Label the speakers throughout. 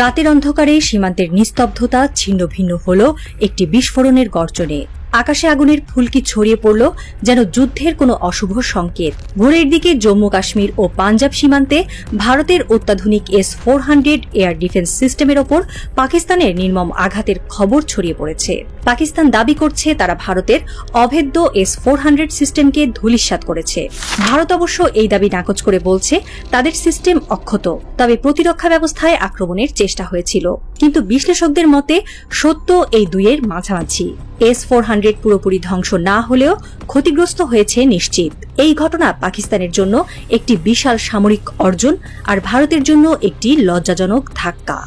Speaker 1: রাতের অন্ধকারে সীমান্তের নিস্তব্ধতা ছিন্ন ভিন্ন হল একটি বিস্ফোরণের গর্জনে। আকাশে আগুনের ফুলকি ছড়িয়ে পড়ল যেন যুদ্ধের কোনো অশুভ সংকেত? ভোরের দিকে জম্মু কাশ্মীর ও পাঞ্জাব সীমান্তে ভারতের অত্যাধুনিক S four hundred air defence সিস্টেমের ওপর পাকিস্তানের নির্মম আঘাতের খবর ছড়িয়ে পড়েছে। পাকিস্তান দাবি করছে তারা ভারতের অভেদ্য এস ফোর হান্ড্রেড সিস্টেমকে ধূলিসাৎ করেছে। ভারত অবশ্য এই দাবি নাকচ করে বলছে, তাদের সিস্টেম অক্ষত, তবে প্রতিরক্ষা ব্যবস্থায় আক্রমণের চেষ্টা হয়েছিল। কিন্তু বিশ্লেষকদের মতে, সত্য এই দুইয়ের মাঝামাঝি। এস ফোর হান্ড্রেড পুরোপুরি ধ্বংস না হলেও ক্ষতিগ্রস্ত হয়েছে নিশ্চিত। এই ঘটনা পাকিস্তানের জন্য একটি বিশাল সামরিক অর্জন আর ভারতের জন্য একটি লজ্জাজনক ধাক্কা।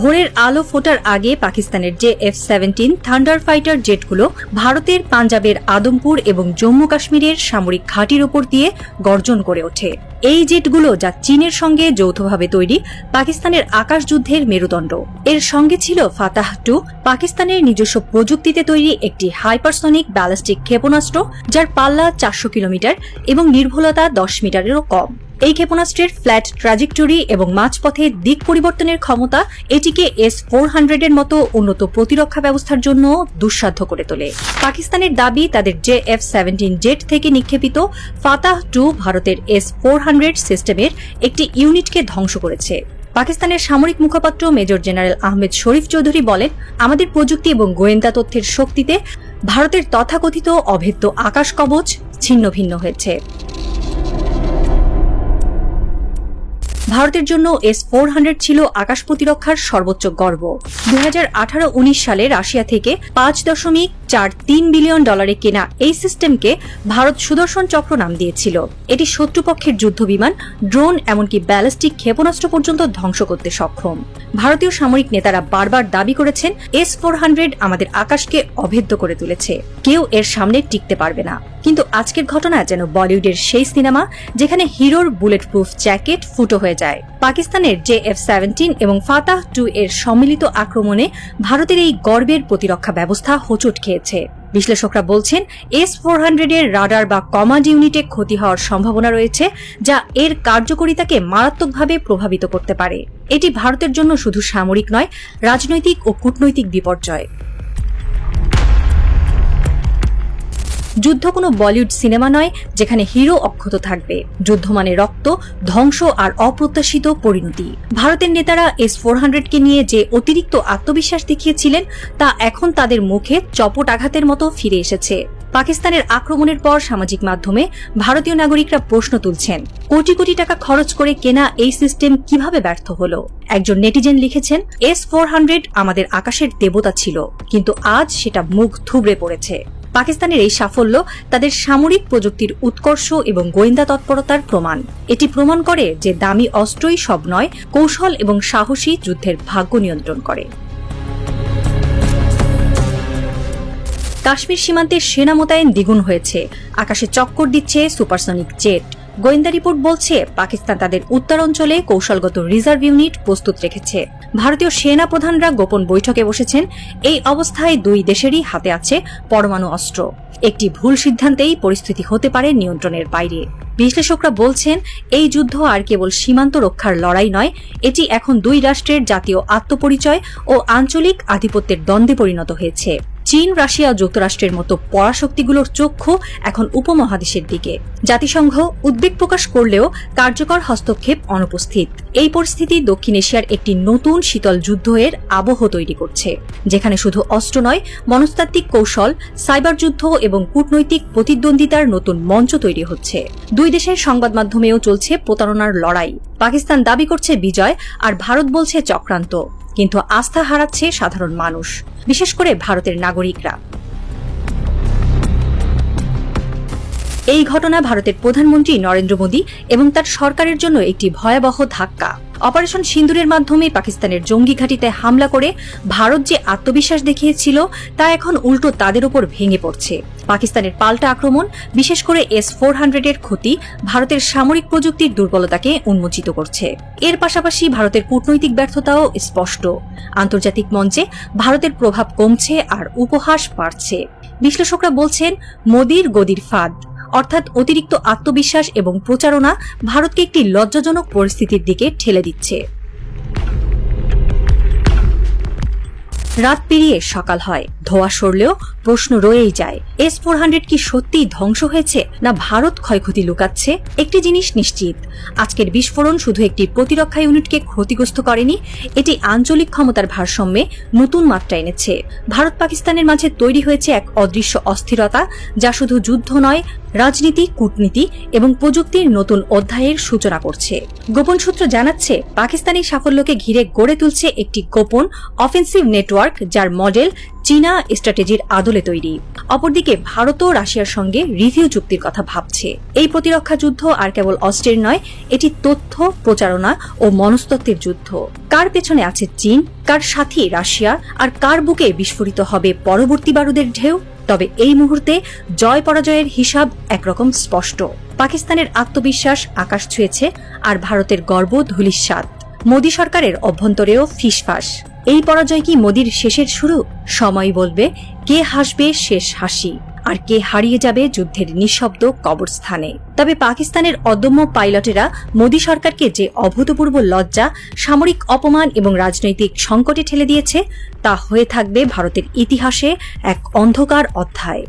Speaker 1: ভোরের আলো ফোটার আগে পাকিস্তানের যে এফ সেভেন্টিন থান্ডার ফাইটার জেটগুলো ভারতের পাঞ্জাবের আদমপুর এবং জম্মু কাশ্মীরের সামরিক ঘাঁটির ওপর দিয়ে গর্জন করে ওঠে। এই জেটগুলো যা চীনের সঙ্গে যৌথভাবে তৈরি, পাকিস্তানের আকাশ যুদ্ধের মেরুদণ্ড। এর সঙ্গে ছিল ফাতাহ টু, পাকিস্তানের নিজস্ব প্রযুক্তিতে তৈরি একটি হাইপারসনিক ব্যালিস্টিক ক্ষেপণাস্ত্র, যার পাল্লা চারশো কিলোমিটার এবং নির্ভুলতা দশ মিটারেরও কম। এই ক্ষেপণাস্ত্রের ফ্ল্যাট ট্রাজেক্টরি এবং মাঝপথে দিক পরিবর্তনের ক্ষমতা এটিকে এস ফোর হান্ড্রেডের মতো উন্নত প্রতিরক্ষা ব্যবস্থার জন্য দুঃসাধ্য করে তোলে। পাকিস্তানের দাবি তাদের জে এফ সেভেন্টিন জেট থেকে নিক্ষেপিত ফাতাহ টু ভারতের এস ফোর হান্ড্রেড সিস্টেমের একটি ইউনিটকে ধ্বংস করেছে। পাকিস্তানের সামরিক মুখপাত্র মেজর জেনারেল আহমেদ শরীফ চৌধুরী বলেন, আমাদের প্রযুক্তি এবং গোয়েন্দা তথ্যের শক্তিতে ভারতের তথাকথিত অভেদ্য আকাশ কবচ ছিন্ন ভিন্ন হয়েছে। ভারতের জন্য এস ফোর হান্ড্রেড ছিল আকাশ প্রতিরক্ষার সর্বোচ্চ গর্ব। দু হাজার সালে রাশিয়া থেকে পাঁচ দশমিক চার তিন বিলিয়ন ডলারে কেনা এই সিস্টেমকে ভারত সুদর্শন চক্র নাম দিয়েছিল। এটি শত্রুপক্ষের যুদ্ধ বিমান ড্রোন এমনকি ব্যালিস্টিক ক্ষেপণাস্ত্র পর্যন্ত ধ্বংস করতে সক্ষম। ভারতীয় সামরিক নেতারা বারবার দাবি করেছেন, এস ফোর হান্ড্রেড আমাদের আকাশকে অভেদ্য করে তুলেছে। কেউ এর সামনে টিকতে পারবে না। কিন্তু আজকের ঘটনা যেন বলিউডের সেই সিনেমা, যেখানে হিরোর বুলেট প্রুফ জ্যাকেট ফুটো হয়ে যায়। পাকিস্তানের জে এফ সেভেন্টিন এবং ফাতাহ টু এর সম্মিলিত আক্রমণে ভারতের এই গর্বের প্রতিরক্ষা ব্যবস্থা হোঁচট খেয়েছে। বিশ্লেষকরা বলছেন, এস ফোর হান্ড্রেডের রাডার বা কমান্ড ইউনিটে ক্ষতি হওয়ার সম্ভাবনা রয়েছে, যা এর কার্যকরিতাকে মারাত্মকভাবে প্রভাবিত করতে পারে। এটি ভারতের জন্য শুধু সামরিক নয়, রাজনৈতিক ও কূটনৈতিক বিপর্যয়। যুদ্ধ কোনো বলিউড সিনেমা নয়, যেখানে হিরো অক্ষত থাকবে। যুদ্ধ মানে রক্ত, ধ্বংস আর অপ্রত্যাশিত পরিণতি। ভারতের নেতারা এস ফোর হান্ড্রেডকে নিয়ে যে অতিরিক্ত আত্মবিশ্বাস দেখিয়েছিলেন, তা এখন তাদের মুখে চপট আঘাতের মতো ফিরে এসেছে। পাকিস্তানের আক্রমণের পর সামাজিক মাধ্যমে ভারতীয় নাগরিকরা প্রশ্ন তুলছেন, কোটি কোটি টাকা খরচ করে কেনা এই সিস্টেম কীভাবে ব্যর্থ হল? একজন নেটিজেন লিখেছেন, এস ফোর হান্ড্রেড আমাদের আকাশের দেবতা ছিল, কিন্তু আজ সেটা মুখ থুবড়ে পড়েছে। পাকিস্তানের এই সাফল্য তাদের সামরিক প্রযুক্তির উৎকর্ষ এবং গোয়েন্দা তৎপরতার প্রমাণ। এটি প্রমাণ করে যে দামি অস্ত্রই সব নয়, কৌশল এবং সাহসী যুদ্ধের ভাগ্য নিয়ন্ত্রণ করে। কাশ্মীর সীমান্তে সেনা মোতায়েন দ্বিগুণ হয়েছে। আকাশে চক্কর দিচ্ছে সুপারসনিক জেট। গোয়েন্দা রিপোর্ট বলছে, পাকিস্তান তাদের উত্তরাঞ্চলে কৌশলগত রিজার্ভ ইউনিট প্রস্তুত রেখেছে। ভারতীয় সেনা প্রধানরা গোপন বৈঠকে বসেছেন। এই অবস্থায় দুই দেশেরই হাতে আছে পরমাণু অস্ত্র। একটি ভুল সিদ্ধান্তেই পরিস্থিতি হতে পারে নিয়ন্ত্রণের বাইরে। বিশ্লেষকরা বলছেন, এই যুদ্ধ আর কেবল সীমান্ত রক্ষার লড়াই নয়, এটি এখন দুই রাষ্ট্রের জাতীয় আত্মপরিচয় ও আঞ্চলিক আধিপত্যের দ্বন্দ্বে পরিণত হয়েছে। চীন, রাশিয়া যুক্তরাষ্ট্রের মতো পরাশক্তিগুলোর চক্ষু এখন উপমহাদেশের দিকে। জাতিসংঘ উদ্বেগ প্রকাশ করলেও কার্যকর হস্তক্ষেপ অনুপস্থিত। এই পরিস্থিতি দক্ষিণ এশিয়ার একটি নতুন শীতল যুদ্ধ এর আবহ তৈরি করছে, যেখানে শুধু অস্ত্র নয়, মনস্তাত্ত্বিক কৌশল, সাইবার যুদ্ধ এবং কূটনৈতিক প্রতিদ্বন্দ্বিতার নতুন মঞ্চ তৈরি হচ্ছে। দুই দেশের সংবাদ মাধ্যমেও চলছে প্রতারণার লড়াই। পাকিস্তান দাবি করছে বিজয় আর ভারত বলছে চক্রান্ত। কিন্তু আস্থা হারাচ্ছে সাধারণ মানুষ, বিশেষ করে ভারতের নাগরিকরা। এই ঘটনা ভারতের প্রধানমন্ত্রী নরেন্দ্র মোদী এবং তার সরকারের জন্য একটি ভয়াবহ ধাক্কা। অপারেশন সিন্দুরের মাধ্যমে পাকিস্তানের জঙ্গি ঘাঁটিতে হামলা করে ভারত যে আত্মবিশ্বাস দেখিয়েছিল, তা এখন উল্টো তাদের উপর ভেঙে পড়ছে। পাকিস্তানের পাল্টা আক্রমণ, বিশেষ করে এস ফোর হান্ড্রেডের ক্ষতি, ভারতের সামরিক প্রযুক্তির দুর্বলতাকে উন্মোচিত করছে। এর পাশাপাশি ভারতের কূটনৈতিক ব্যর্থতাও স্পষ্ট। আন্তর্জাতিক মঞ্চে ভারতের প্রভাব কমছে আর উপহাস বাড়ছে। বিশ্লেষকরা বলছেন, মোদির গদির ফাঁদ। অর্থাৎ অতিরিক্ত আত্মবিশ্বাস এবং প্রচারণা ভারতকে একটি লজ্জাজনক পরিস্থিতির দিকে ঠেলে দিচ্ছে। রাত পেরিয়ে সকাল হয়। ধোয়া সরলেও প্রশ্ন রয়েই যায় এস ফোর হান্ড্রেড কি সত্যিই ধ্বংস হয়েছে, না ভারত ক্ষয়ক্ষতি লুকাচ্ছে? একটি জিনিস নিশ্চিত, আজকের বিস্ফোরণ শুধু একটি প্রতিরক্ষা ইউনিটকে ক্ষতিগ্রস্ত করেনি, এটি আঞ্চলিক ক্ষমতার ভারসাম্যে নতুন মাত্রা এনেছে। ভারত পাকিস্তানের মাঝে তৈরি হয়েছে এক অদৃশ্য অস্থিরতা, যা শুধু যুদ্ধ নয়, রাজনীতি, কূটনীতি এবং প্রযুক্তির নতুন অধ্যায়ের সূচনা করছে। গোপন সূত্র জানাচ্ছে, পাকিস্তানি সাফল্যকে ঘিরে গড়ে তুলছে একটি গোপন অফেন্সিভ নেটওয়ার্ক যার মডেল চীনা স্ট্র্যাটেজির আদলে তৈরি। অপরদিকে ভারতও রাশিয়ার সঙ্গে রিভিউ চুক্তির কথা ভাবছে। এই প্রতিরক্ষা যুদ্ধ আর কেবল অস্ত্রের নয়, এটি তথ্য, প্রচারণা ও মনস্তত্ত্বের যুদ্ধ। কার পেছনে আছে চীন, কার সাথী রাশিয়া, আর কার বুকে বিস্ফোরিত হবে পরবর্তী বারুদের ঢেউ? তবে এই মুহূর্তে জয় পরাজয়ের হিসাব একরকম স্পষ্ট। পাকিস্তানের আত্মবিশ্বাস আকাশ ছুঁয়েছে আর ভারতের গর্ব ধুলিস্বাদ মোদী সরকারের অভ্যন্তরেও ফিসফাস। এই পরাজয় কি মোদির শেষের শুরু? সময় বলবে, কে হাসবে শেষ হাসি? আর কে হারিয়ে যাবে যুদ্ধের নিঃশব্দ কবরস্থানে? তবে পাকিস্তানের অদম্য পাইলটেরা মোদী সরকারকে যে অভূতপূর্ব লজ্জা, সামরিক অপমান এবং রাজনৈতিক সংকটে ঠেলে দিয়েছে, তা হয়ে থাকবে ভারতের ইতিহাসে এক অন্ধকার অধ্যায়।